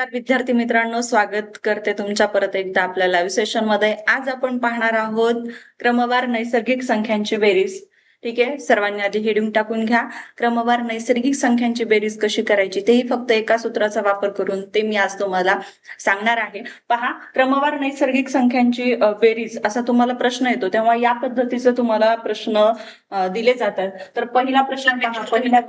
नमस्कार विद्यार्थी मित्रांनो. स्वागत करते तुमच्या परत एकदा आपल्या लाईव्ह सेशनमध्ये. आज आपण पाहणार आहोत क्रमवार नैसर्गिक संख्यांची बेरीज. ठीक आहे? सर्वांनी आधी हेडिंग टाकून घ्या. क्रमवार नैसर्गिक संख्यांची बेरीज कशी करायची तेही फक्त एका सूत्राचा वापर करून ते मी आज तुम्हाला सांगणार आहे. पहा क्रमवार नैसर्गिक संख्यांची बेरीज असा तुम्हाला प्रश्न येतो. तेव्हा या पद्धतीचे तुम्हाला प्रश्न दिले जातात. तर पहिला प्रश्न पहा. पहिला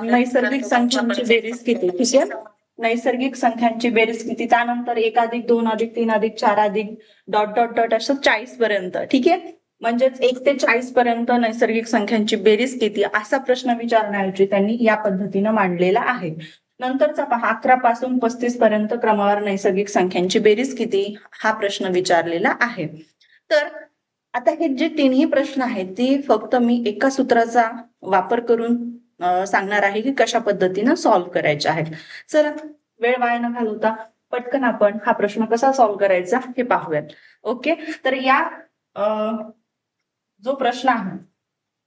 नैसर्गिक संख्यांची बेरीज किती? ठीक आहे? नैसर्गिक संख्यांची बेरीज किती त्यानंतर एक अधिक दोन अधिक तीन अधिक चार अधिक डॉट डॉट डॉट असं चाळीस पर्यंत. ठीक आहे? म्हणजेच एक ते चाळीस पर्यंत नैसर्गिक संख्यांची बेरीज किती असा प्रश्न विचारण्याऐवजी त्यांनी या पद्धतीनं मांडलेला आहे. नंतरचा पहा अकरा पासून पस्तीस पर्यंत क्रमवार नैसर्गिक संख्यांची बेरीज किती हा प्रश्न विचारलेला आहे. तर आता हे जे तिन्ही प्रश्न आहेत ती फक्त मी एका सूत्राचा वापर करून सांगणार आहे की कशा पद्धतीनं सॉल्व्ह करायचे आहेत. चला वेळ वाया न घालवता पटकन आपण हा प्रश्न कसा सॉल्व्ह करायचा हे पाहूयात. ओके तर या जो प्रश्न आहे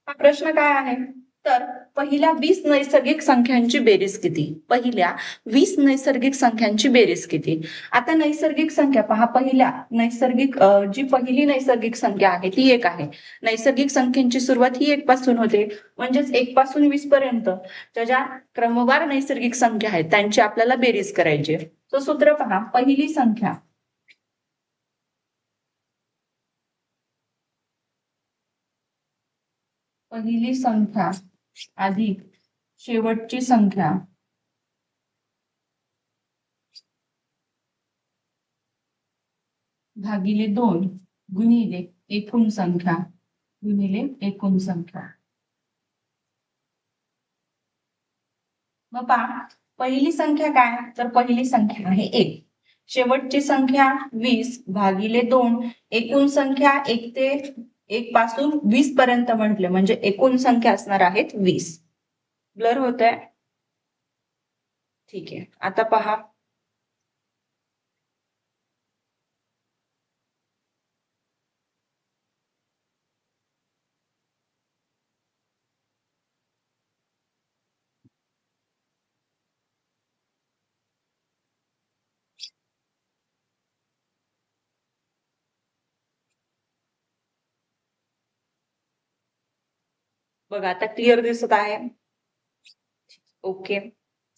हा प्रश्न काय आहे? तर पहिल्या वीस नैसर्गिक संख्यांची बेरीज किती? पहिल्या वीस नैसर्गिक संख्यांची बेरीज किती? आता नैसर्गिक संख्या पहा पहिल्या नैसर्गिक जी पहिली नैसर्गिक संख्या आहे ती एक आहे. नैसर्गिक संख्यांची सुरुवात ही एक पासून होते म्हणजेच एक पासून वीस पर्यंत. ज्या ज्या क्रमवार नैसर्गिक संख्या आहेत त्यांची आपल्याला बेरीज करायची तो सूत्र पहा पहिली संख्या. पहिली संख्या. अधिक शेवटची संख्या. भागिले दोन गुणिले एकूण संख्या. गुणिले एकूण संख्या. मग पहा पहिली संख्या काय? तर पहिली संख्या आहे एक. शेवटची संख्या वीस भागिले दोन. एकूण संख्या एक ते एक पासून वीस पर्यंत म्हटले म्हणजे एकूण संख्या असणार आहेत वीस. ब्लर होत आहे ठीक आहे. आता पहा. बघा आता क्लिअर दिसत आहे. ओके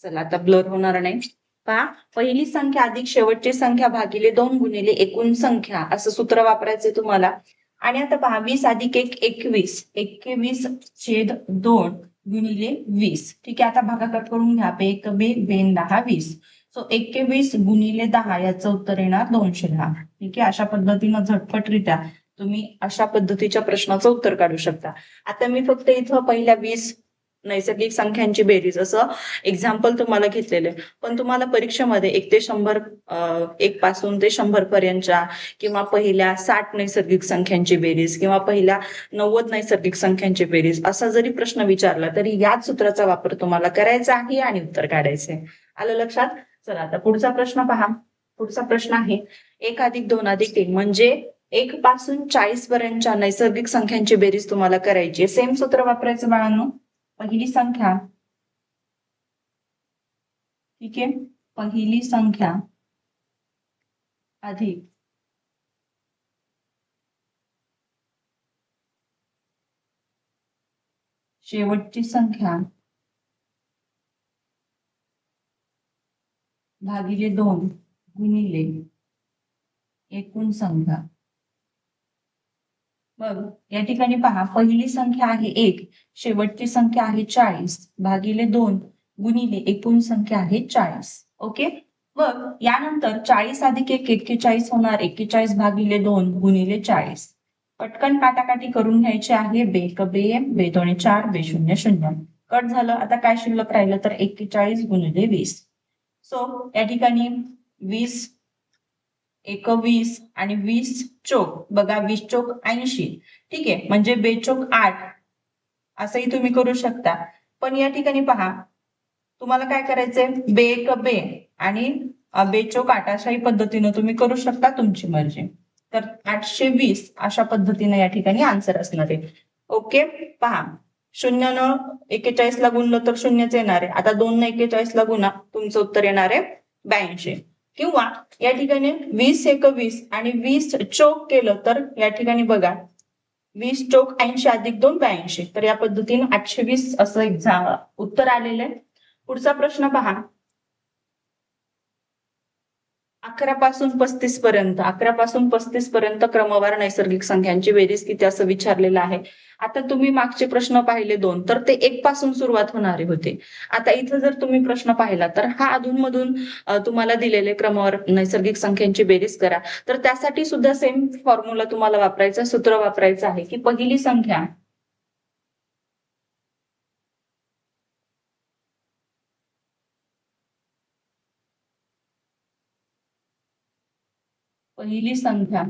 चला आता ब्लर होणार नाही. पहा पहिली संख्या अधिक शेवटची संख्या भागिले दोन गुणिले एकूण संख्या असं सूत्र वापरायचंय तुम्हाला. आणि आता पहा वीस अधिक एक एकवीस. एकवीस छेद दोन गुणिले वीस. ठीक आहे आता भागाकट करून घ्या पे एक बे बेन दहा वीस. सो एकवीस गुणिले दहा याचं उत्तर येणार दोनशे दहा. ठीक आहे अशा पद्धतीनं झटपटरित्या तुम्ही अशा पद्धतीच्या प्रश्नाचं उत्तर काढू शकता. आता मी फक्त इथं पहिल्या वीस नैसर्गिक संख्यांची बेरीज असं एक्झाम्पल तुम्हाला घेतलेलं आहे. पण तुम्हाला परीक्षेमध्ये एक ते शंभर एक पासून ते शंभर पर्यंतच्या किंवा पहिल्या साठ नैसर्गिक संख्यांची बेरीज किंवा पहिल्या नव्वद नैसर्गिक संख्यांची बेरीज असा जरी प्रश्न विचारला तरी याच सूत्राचा वापर तुम्हाला करायचा आहे आणि उत्तर काढायचे आलं लक्षात? चला आता पुढचा प्रश्न पहा. पुढचा प्रश्न आहे. एक अधिक दोन अधिक तीन म्हणजे एक पासून चाळीस पर्यंतच्या नैसर्गिक संख्यांची बेरीज तुम्हाला करायची सेम सूत्र वापरायचं बाळांनो. पहिली संख्या. ठीक आहे? पहिली संख्या अधिक. शेवटची संख्या भागिले दोन गुणिले एकूण संख्या. या ठिकाणी पहा पहिली संख्या आहे एक शेवटची संख्या आहे चाळीस भागिले दोन गुणिले एकूण संख्या आहे चाळीस. ओके? मग यानंतर चाळीस अधिक एक एक्केचाळीस होणार एक्केचाळीस भागिले दोन गुणिले चाळीस. पटकन काटाकाटी करून घ्यायची आहे बे क बे बे दोन चार बे शून्य शून्य. कट झालं आता काय शिल्लक राहिलं तर एक्केचाळीस गुणिले वीस. सो या ठिकाणी वीस एक वीस आणि वीस चोक. बघा वीस चोक ऐंशी. ठीक आहे? म्हणजे बेचोक आठ. असंही तुम्ही करू शकता. पण या ठिकाणी पहा तुम्हाला काय करायचंय? बे एक बे. आणि बेचोक आठ अशाही पद्धतीनं तुम्ही करू शकता तुमची मर्जी. तर आठशे वीस अशा पद्धतीने या ठिकाणी आन्सर असणार आहे. ओके? पहा. शून्य न एक्केचाळीस ला गुणलं तर शून्यच येणार आहे. आता दोन न एक्केचाळीस ला गुणा. तुमचं उत्तर येणार आहे ब्याऐंशी. किंवा या ठिकाणी वीस एक वीस आणि वीस चोक केलं तर या ठिकाणी बघा. वीस चोक ऐंशी अधिक दोन ब्याऐंशी. तर या पद्धतीने आठशे वीस असं एक्झाम उत्तर आलेलं आहे. पुढचा प्रश्न पहा. अकरा पासून पस्तीस पर्यंत अकरा पासून पस्तीस पर्यंत क्रमवार नैसर्गिक संख्यांची बेरीज किती असं विचारलेलं आहे. आता तुम्ही मागचे प्रश्न पाहिले दोन तर ते एक पासून सुरुवात होणारे होते. आता इथं जर तुम्ही प्रश्न पाहिला तर हा अधूनमधून तुम्हाला दिलेले क्रमवार नैसर्गिक संख्यांची बेरीज करा. तर त्यासाठी सुद्धा सेम फॉर्म्युला तुम्हाला वापरायचा सूत्र वापरायचं आहे की पहिली संख्या पहिली संख्या.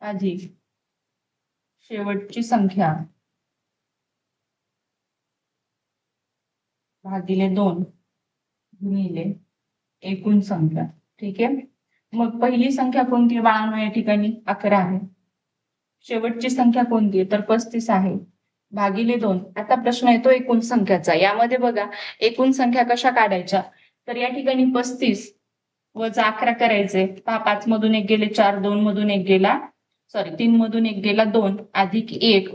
अधिक शेवटची संख्या. भागिले दोन. गुणिले एकूण संख्या. ठीक? आहे मग पहिली संख्या कोणती? आहे बाळांनो या ठिकाणी अकरा आहे. शेवटची संख्या कोणती आहे? तर पस्तीस आहे. भागिले दोन. आता प्रश्न येतो एकूण संख्याचा. यामध्ये बघा एकूण संख्या कशा काढायच्या? तर या ठिकाणी पस्तीस वजा अकरा करायचे पहा पाच मधून एक गेले चार दोन मधून एक गेला. सॉरी तीन मधून एक गेला दोन अधिक एक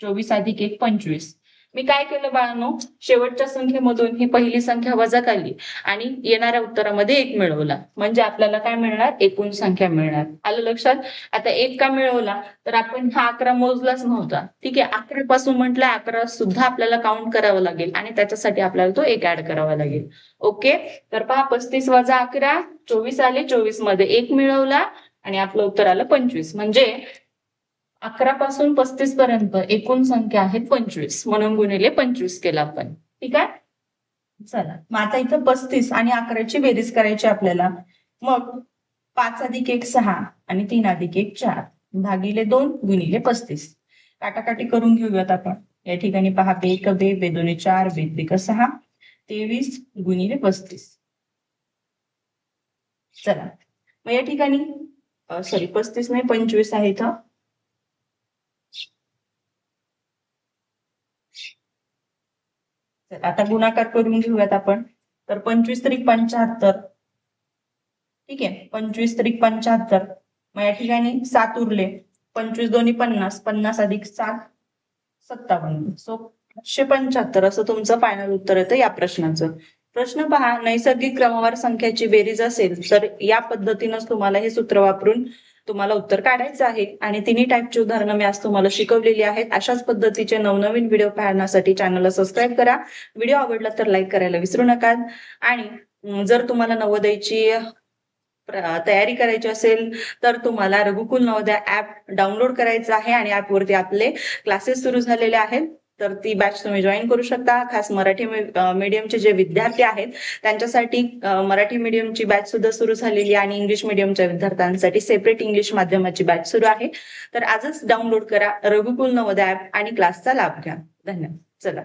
चोवीस अधिक एक पंचवीस. मी काय केलं बाळांनो? शेवटच्या संख्येमधून ही पहिली संख्या वजा काढली आणि येणाऱ्या उत्तरामध्ये एक मिळवला. म्हणजे आपल्याला काय मिळणार? एकूण संख्या मिळणार. आलं लक्षात? आता एक का मिळवला? तर आपण हा अकरा मोजलाच नव्हता. ठीक आहे अकरा पासून म्हटलं अकरा सुद्धा आपल्याला काउंट करावा लागेल आणि त्याच्यासाठी आपल्याला तो एक ऍड करावा लागेल. ओके? तर पहा पस्तीस वजा अकरा चोवीस आले चोवीसमध्ये एक मिळवला आणि आपलं उत्तर आलं पंचवीस. म्हणजे अकरा पासून पस्तीस पर्यंत एकूण संख्या आहे पंचवीस. म्हणून गुणिले पंचवीस केला आपण. ठीक आहे? चला. मग आता इथं पस्तीस आणि अकराची बेरीज करायची आपल्याला. मग पाच अधिक एक सहा आणि तीन अधिक एक चार भागिले दोन गुणिले पस्तीस. काटाकाटी करून घेऊयात आपण. या ठिकाणी पहा बेक बे बेदोने चार बेद बेक सहा तेवीस गुणिले पस्तीस. चला. मग या ठिकाणी सॉरी पस्तीस नाही पंचवीस आहे इथं. तर आता गुणाकार करून घेऊयात आपण. तर पंचवीस त्रिक पंच्याहत्तर. ठीक आहे पंचवीस त्रिक पंच्याहत्तर. मग या ठिकाणी सात उरले. पंचवीस दोन्ही पन्नास पन्नास अधिक सात सत्तावन्न. सो पाचशे पंच्याहत्तर असं तुमचं फायनल उत्तर येतं या प्रश्नाचं. प्रश्न पहा नैसर्गिक क्रमवार संख्याची बेरीज असेल तर या पद्धतीनंच तुम्हाला हे सूत्र वापरून तुम्हाला उत्तर काढायचं आहे आणि तिन्ही टाईपची उदाहरणं मी आज तुम्हाला शिकवलेली आहेत. अशाच पद्धतीचे नवनवीन व्हिडिओ पाहण्यासाठी चॅनलला सबस्क्राईब करा. व्हिडिओ आवडला तर लाईक करायला विसरू नका. आणि जर तुम्हाला नवोदयची तयारी करायची असेल तर तुम्हाला रघुकुल नवोदय ऍप डाउनलोड करायचं आहे आणि ऍपवरती आपले क्लासेस सुरू झालेले आहेत. तर ती बॅच तुम्ही जॉईन करू शकता. खास मराठी मीडियमचे जे विद्यार्थी आहेत त्यांच्यासाठी मराठी मीडियमची बॅच सुद्धा सुरू झालेली आणि इंग्लिश मीडियमच्या विद्यार्थ्यांसाठी सेपरेट इंग्लिश माध्यमाची बॅच सुरू आहे. तर आजच डाउनलोड करा रघुकुल नवोदय ऍप आणि क्लासचा लाभ घ्या. धन्यवाद. चला.